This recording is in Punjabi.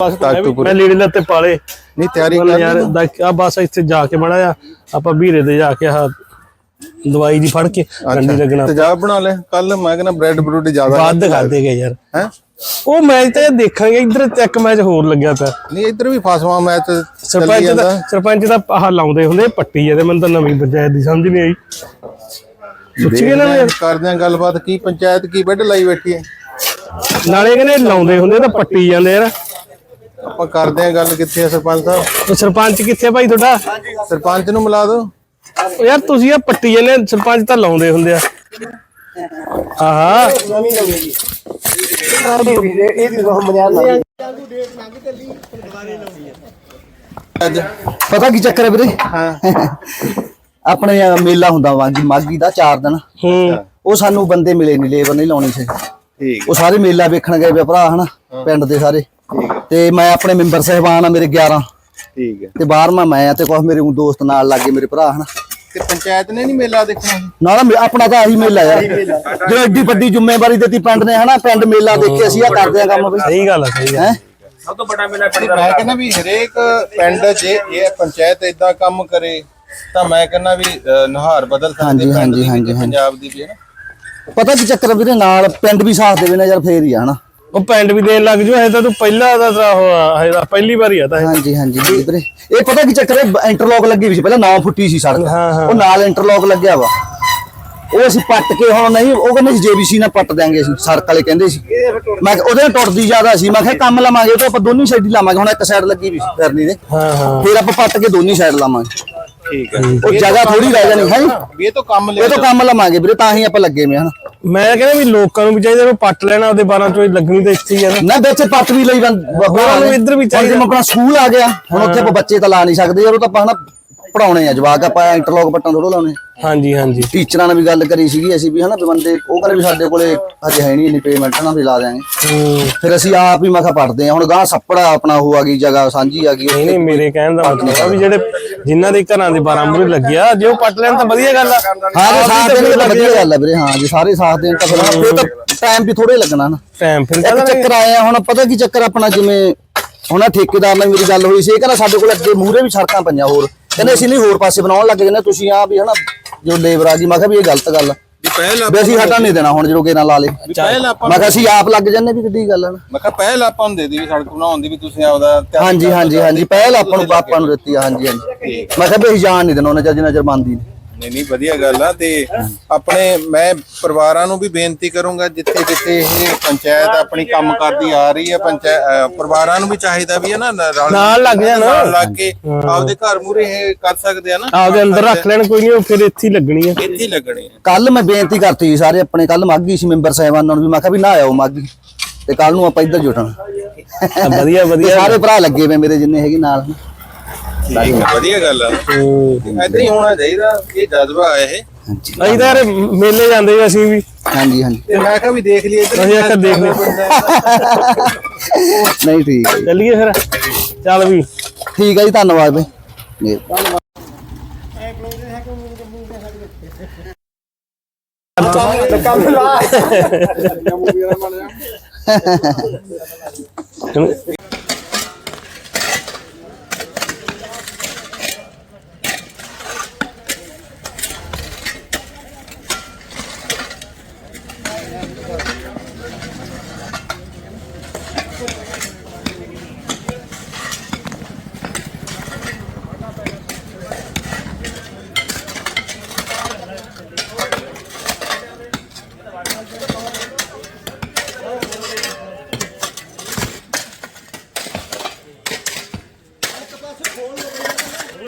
ਬਸ ਮੈਂ ਵੀ-। ਮੈਂ ਲੀੜੇ ਲੱਤੇ ਪਾਲੇ ਨਹੀਂ ਤਿਆਰੀ ਕਰ ਯਾਰ ਆ ਬਸ ਇੱਥੇ ਜਾ ਕੇ ਮੜਾ ਆ ਆਪਾਂ ਵੀਰੇ ਦੇ ਜਾ ਕੇ ਆ ਦਵਾਈ ਦੀ ਫੜ ਕੇ ਗੰਢੀ ਲੱਗਣਾ। ਤੇਜਾਬ ਬਣਾ ਲੈ। ਕੱਲ ਮੈਂ ਕਹਿੰਦਾ ਬ੍ਰੈਡ ਬਰੂਡ ਜ਼ਿਆਦਾ ਵੱਧ ਕਰ ਦੇਗੇ ਯਾਰ। ਹੈ? ਉਹ ਮੈਚ ਤਾਂ ਦੇਖਾਂਗੇ ਇੱਧਰ ਇੱਕ ਮੈਚ ਹੋਰ ਲੱਗਿਆ ਪਿਆ। ਨਹੀਂ ਇੱਧਰ ਵੀ ਫਸਵਾ ਮੈਚ ਚੱਲੀ ਸਰਪੰਚ ਜਾਂਦਾ। ਦਾ ਸਰਪੰਚ ਦਾ ਆਹ ਲਾਉਂਦੇ ਹੁੰਦੇ ਪੱਟੀ ਇਹਦੇ ਮੈਨੂੰ ਤਾਂ ਨਵੀਂ ਪੰਚਾਇਤ ਦੀ ਸਮਝ ਨਹੀਂ ਆਈ। ਪੁੱਛੀਏ ਨਾ ਦੇਖਦੇ ਆਂ, ਕਰਦੇ ਆ ਗੱਲਬਾਤ ਕੀ ਪੰਚਾਇਤ ਕੀ ਬੈੱਡ ਲਾਈ ਬੈਠੀ ਹੈ। ਨਾਲੇ ਕਹਿੰਦੇ ਲਾਉਂਦੇ ਹੁੰਦੇ ਤਾਂ ਪੱਟੀ ਜਾਂਦੇ ਯਾਰ। ਆਪਾਂ ਕਰਦੇ ਆ ਗੱਲ ਕਿੱਥੇ ਆ ਸਰਪੰਚ ਸਾਹਿਬ? ਉਹ ਸਰਪੰਚ ਕਿੱਥੇ ਭਾਈ ਤੁਹਾਡਾ? ਸਰਪੰਚ ਨੂੰ ਮਿਲਾ ਦਿਓ। ਉਹ ਯਾਰ ਤੁਸੀਂ ਆ ਪੱਟੀ ਜਾਂਦੇ ਸਰਪੰਚ ਤਾਂ ਲਾਉਂਦੇ ਹੁੰਦੇ ਆ। ਆਹਾ। ਅੱਜ ਪਤਾ ਕੀ ਚੱਕਰ ਹੈ ਵੀਰੇ? ਹਾਂ। ਆਪਣੇ ਅਹ ਮੇਲਾ ਹੁੰਦਾ ਵਾਂਗੀ ਮਾਗੀ ਦਾ 4 ਦਿਨ। ਹੂੰ। ਉਹ ਸਾਨੂੰ ਬੰਦੇ ਮਿਲੇ ਨਹੀਂ ਲੇਬਰ ਨਹੀਂ ਲਾਉਣੀ ਸੀ। ਠੀਕ। ਉਹ ਸਾਰੇ ਮੇਲਾ ਵੇਖਣ ਗਏ ਵੇ ਭਰਾ ਹਨਾ ਪਿੰਡ ਦੇ ਸਾਰੇ। ਤੇ ਮੈਂ ਆਪਣੇ ਮੈਂਬਰ ਸਹਿਬਾਨ ਆ ਮੇਰੇ 11 ਠੀਕ ਹੈ ਤੇ ਬਾਹਰਵਾਂ ਮੈਂ ਆ ਤੇ ਕੁਝ ਮੇਰੇ ਦੋਸਤ ਨਾਲ ਲੱਗੇ ਮੇਰੇ ਭਰਾ ਹਨਾ। ਤੇ ਪੰਚਾਇਤ ਨੇ ਨਹੀਂ ਮੇਲਾ ਦੇਖਣਾ? ਨਾ ਨਾ ਆਪਣਾ ਤਾਂ ਆਹੀ ਮੇਲਾ ਯਾਰ। ਜੋ ਐਡੀ ਵੱਡੀ ਜ਼ਿੰਮੇਵਾਰੀ ਦਿੱਤੀ ਪਿੰਡ ਨੇ ਹਨਾ। ਪਿੰਡ ਮੇਲਾ ਦੇਖੇ ਅਸੀਂ ਆ ਕਰਦੇ ਆ ਕੰਮ ਵੀ। ਸਹੀ ਗੱਲ ਆ ਸਹੀ ਗੱਲ ਹੈ? ਨਹੀਂ, ਮੈਂ ਕਹਿੰਦਾ ਵੀ ਹਰੇਕ ਪਿੰਡ ਜੇ ਇਹ ਪੰਚਾਇਤ ਇਦਾਂ ਕੰਮ ਕਰੇ ਤਾਂ ਮੈਂ ਕਹਿੰਦਾ ਵੀ ਨੁਹਾਰ ਬਦਲ ਸਕਦੇ ਹਾਂਜੀ, ਪਿੰਡ ਹਾਂਜੀ, ਦੀ ਤੇ ਹਾਂਜੀ, ਹਾਂਜੀ। ਪੰਜਾਬ ਦੀ ਵੀ ਹੈ ਨਾ ਪਤਾ ਕੀ ਚੱਕਰ ਵੀਰੇ ਨਾਲ ਪਿੰਡ ਵੀ ਸਾਥ ਦੇਵੇ ਨਾ ਯਾਰ ਫੇਰ ਹੀ ਆ ਹਨਾ। ਉਹ ਪੈਂਟ ਵੀ ਦੇਣ ਲੱਗ ਜੂ ਇਹ ਤਾਂ ਤੂੰ ਪਹਿਲਾ ਦਾ ਤਾਂ ਉਹ ਤਾਂ ਪਹਿਲੀ ਵਾਰੀ ਆ ਤਾਂ ਇਹ। ਹਾਂਜੀ ਹਾਂਜੀ ਹਾਂਜੀ ਵੀਰੇ। ਇਹ ਪਤਾ ਕੀ ਚੱਕਰ ਹੈ ਇੰਟਰਲੌਕ ਲੱਗੀ ਵੀ ਸੀ ਪਹਿਲਾਂ 9 ਫੁੱਟੀ ਸੀ ਸੜਕ। ਹਾਂ, ਹਾਂ। ਉਹ ਨਾਲ ਇੰਟਰਲੌਕ ਲੱਗਿਆ ਵਾ। ਉਹ ਅਸੀਂ ਪੱਟ ਕੇ ਹੁਣ ਨਹੀਂ ਉਹ ਕਹਿੰਦੇ ਸੀ ਜੇਬੀਸੀ ਨਾਲ ਪੱਟ ਦਿਆਂਗੇ ਅਸੀਂ ਸੜਕ ਵਾਲੇ ਕਹਿੰਦੇ ਸੀ। ਮੈਂ ਕਿਹਾ ਉਹਦੇ ਨਾਲ ਟੁੱਟਦੀ ਜ਼ਿਆਦਾ ਸੀ ਮੈਂ ਕਿਹਾ ਕੰਮ ਲਵਾਂਗੇ ਉਹ ਤਾਂ ਆਪਾਂ ਦੋਨੀ ਸਾਈਡ ਹੀ ਲਾਵਾਂਗੇ ਹੁਣ ਇੱਕ ਸਾਈਡ ਲੱਗੀ ਵੀ ਸੀ ਫਿਰਨੀ ਦੇ। ਹਾਂ ਹਾਂ। ਫਿਰ ਆਪਾਂ ਪੱਟ ਕੇ ਦੋਨੀ ਸਾਈਡ ਲਾਵਾਂਗੇ। ਠੀਕ ਹੈ। ਉਹ ਜਗ੍ਹਾ ਥੋੜੀ ਰਹਿ ਜਾਣੀ ਹੈ? ਵੀ ਇਹ ਤਾਂ ਕੰਮ ਲੈ ਇਹ ਤਾਂ ਕੰਮ ਲਵਾਂਗੇ ਵੀਰੇ ਤਾਂ ਹੀ ਆਪਾਂ ਲੱਗੇ ਵੇ ਹਨ? ਮੈਂ ਕਹਿੰਦਾ ਵੀ ਲੋਕਾਂ ਨੂੰ ਵੀ ਚਾਹੀਦਾ ਵੀ ਪੱਟ ਲੈਣਾ ਉਹਦੇ 12 ਚੋਂ ਲੱਗਣੀ ਤਾਂ ਇੱਥੇ ਹੀ ਆ ਨਾ। ਨਾ ਵਿੱਚ ਪੱਟ ਵੀ ਲਈ ਬੰਦ ਹੋਰਾਂ ਨੂੰ ਇੱਧਰ ਵੀ ਚਾਹੀਦਾ। ਜਿਵੇਂ ਆਪਣਾ ਸਕੂਲ ਆ ਗਿਆ ਹੁਣ ਉੱਥੇ ਆਪਾਂ ਬੱਚੇ ਤਾਂ ਲਾ ਨਹੀਂ ਸਕਦੇ ਯਾਰ ਉਹ ਤਾਂ ਆਪਾਂ ਹਨਾ ਪੜਾਉਣੇ ਆ ਜਵਾਕ ਆਪਾਂ ਇੰਟਰਲੌਕ ਪੱਟਾਂ ਥੋੜੋ ਲਾਉਣੇ। ਹਾਂਜੀ ਹਾਂਜੀ। ਟੀਚਰਾਂ ਨਾਲ ਵੀ ਗੱਲ ਕਰੀ ਸੀਗੀ ਅਸੀਂ ਵੀ ਹਨਾ ਵੀ ਬੰਦੇ ਉਹ ਕਹਿੰਦੇ ਵੀ ਸਾਡੇ ਕੋਲੇ ਹਜੇ ਹੈ ਨਹੀਂ ਇੰਨੀ ਪੇਮੈਂਟ ਨਾ ਵੀ ਲਾ ਦਿਆਂਗੇ। ਹੂੰ। ਫਿਰ ਅਸੀਂ ਆਪ ਹੀ ਮਖਾ ਪੜਦੇ ਆ। ਹੁਣ ਗਾਂ ਸੱਪੜਾ ਆਪਣਾ ਉਹ ਆ ਗਈ ਜਗ੍ਹਾ ਸਾਂਝੀ ਆ ਗਈ ਨਹੀਂ ਨਹੀਂ ਮੇਰੇ ਕਹਿਣ ਦਾ ਮਤਲਬ ਆ ਵੀ ਜਿਹੜੇ ਜਿਨ੍ਹਾਂ ਦੇ ਘਰਾਂ ਦੇ 12 ਮੂਰੇ ਲੱਗਿਆ ਜੇ ਉਹ ਪੱਟ ਲੈਣ ਤਾਂ ਵਧੀਆ ਗੱਲ ਆ। ਹਾਂ ਜੇ ਸਾਥ ਦੇਣ ਤਾਂ ਵਧੀਆ ਗੱਲ ਆ। ਵੀਰੇ ਹਾਂ ਜੇ ਸਾਰੇ ਸਾਥ ਦੇਣ ਤਾਂ ਫਿਰ ਫਿਰ ਤਾਂ ਟਾਈਮ ਵੀ ਥੋੜੇ ਲੱਗਣਾ ਨਾ। ਟਾਈਮ ਫਿਰ ਇੱਕ ਚੱਕਰ ਆਇਆ ਹੁਣ ਪਤਾ ਕੀ ਚੱਕਰ ਆਪਣਾ ਜਿਵੇਂ ਹੁਣ ਆਹ ਠੇਕੇਦਾਰ ਨਾਲ ਮੇਰੀ ਗੱਲ ਹੋਈ ਸੀ ਇਹ ਕਹਿੰਦਾ ਸਾਡੇ ਕੋਲ ਅੱਗੇ ਮੂਹਰੇ ਵੀ ਸੜਕਾਂ ਪਈਆਂ ਹੋਰ। ਕਹਿੰਦੇ ਅਸੀਂ ਨਹੀਂ ਹੋਰ ਪਾਸੇ ਬਣਾਉਣ ਲੱਗ ਜਾਂਦੇ ਤੁਸੀਂ ਆ ਵੀ ਹਨਾ ਜੋ ਲੇਬਰ ਆ ਗਈ ਮੈਂ ਕਿਹਾ ਵੀ ਇਹ ਗਲਤ ਗੱਲ ਆ। ਵੀ ਪਹਿਲ ਵੀ ਅਸੀਂ ਹਟਾ ਨਹੀਂ ਦੇਣਾ ਹੁਣ ਜਦੋਂ ਕੇ ਨਾਲ ਲਾ। ਲੇ ਮੈਂ ਕਿਹਾ ਅਸੀਂ ਆਪ ਲੱਗ ਜੰਨੇ ਵੀ ਕਿੱਡੀ ਗੱਲ ਆ। ਮੈਂ ਕਿਹਾ ਪਹਿਲ ਆਪਾਂ ਨੂੰ ਦੇ ਦੀ ਵੀ ਸੜਕ ਬਣਾਉਣ ਦੀ ਵੀ ਤੁਸੀਂ ਆਪਦਾ ਹਾਂਜੀ ਹਾਂਜੀ ਹਾਂਜੀ ਪਹਿਲ ਆਪਾਂ ਨੂੰ ਆਪਾਂ ਨੂੰ ਦਿੱਤੀ ਹਾਂਜੀ ਹਾਂਜੀ। ਮੈਂ ਕਿਹਾ ਵੀ ਅਸੀਂ ਜਾਣ ਨਹੀਂ ਦੇਣਾ ਉਹਨਾਂ ਜਿੰਨਾ ਚਿਰ ਨਹੀਂ ਨਹੀਂ ਨਹੀਂ ਵਧੀਆ ਗੱਲ ਆ ਤੇ ਆਪਣੇ ਮੈਂ ਪਰਿਵਾਰਾਂ ਨੂੰ ਵੀ ਬੇਨਤੀ ਕਰੂੰਗਾ ਜਿੱਥੇ ਜਿੱਥੇ ਇਹ ਪੰਚਾਇਤ ਆਪਣੀ ਕੰਮ ਕਰਦੀ ਆ ਰਹੀ ਹੈ ਪੰਚਾਇਤ ਪਰਿਵਾਰਾਂ ਨੂੰ ਵੀ ਚਾਹੀਦਾ ਵੀ ਹੈ ਨਾ ਨਾਲ ਲੱਗ ਜਾਣ। ਨਾਲ ਲੱਗ ਕੇ ਆਪਦੇ ਘਰ ਮੂਰੇ ਇਹ ਕਰ ਸਕਦੇ ਆ ਨਾ। ਆਪਦੇ ਅੰਦਰ ਰੱਖ ਲੈਣ ਕੋਈ ਨਹੀਂ ਉਹ ਫਿਰ ਇੱਥੇ ਹੀ ਲੱਗਣੀ ਆ। ਇੱਥੇ ਹੀ ਲੱਗਣੇ ਆ। ਕੱਲ ਮੈਂ ਬੇਨਤੀ ਕਰਤੀ ਸੀ ਸਾਰੇ ਆਪਣੇ ਕੱਲ ਮਾਗੀ ਸੀ ਮੈਂਬਰ ਸਾਹਿਬਾਨਾਂ ਨੂੰ ਵੀ ਮੈਂ ਕਿਹਾ ਵੀ ਨਾ ਆਇਓ ਮਾਗੀ ਤੇ ਕੱਲ ਨੂੰ ਆਪਾਂ ਇੱਧਰ ਜੁਟਣਾ। ਵਧੀਆ ਵਧੀਆ। ਸਾਰੇ ਭਰਾ ਲੱਗੇ ਵੇ ਮੇਰੇ ਜਿੰਨੇ ਹੈਗੇ ਨਾਲ। ਠੀਕ ਆ, ਵਧੀਆ ਗੱਲ ਆ। ਹੂੰ। ਏਦਾਂ ਹੀ ਹੋਣਾ ਚਾਹੀਦਾ ਇਹ ਜਜ਼ਬਾ ਆ ਇਹ। ਹਾਂਜੀ। ਅਸੀਂ ਤਾਂ ਯਾਰ ਮੇਲੇ ਜਾਂਦੇ ਸੀ ਅਸੀਂ ਵੀ। ਹਾਂਜੀ ਹਾਂਜੀ। ਤੇ ਮੈਂ ਕਿਹਾ ਵੀ ਦੇਖ ਲਈਏ ਇੱਧਰ ਅਸੀਂ ਆਖਿਆ ਦੇਖ ਲਈਏ। ਨਹੀਂ ਠੀਕ ਹੈ ਜੀ। ਚੱਲੀਏ ਫਿਰ। ਚੱਲ ਵੀ। ਠੀਕ ਹੈ ਜੀ ਧੰਨਵਾਦ ਬਈ। ਜੀ।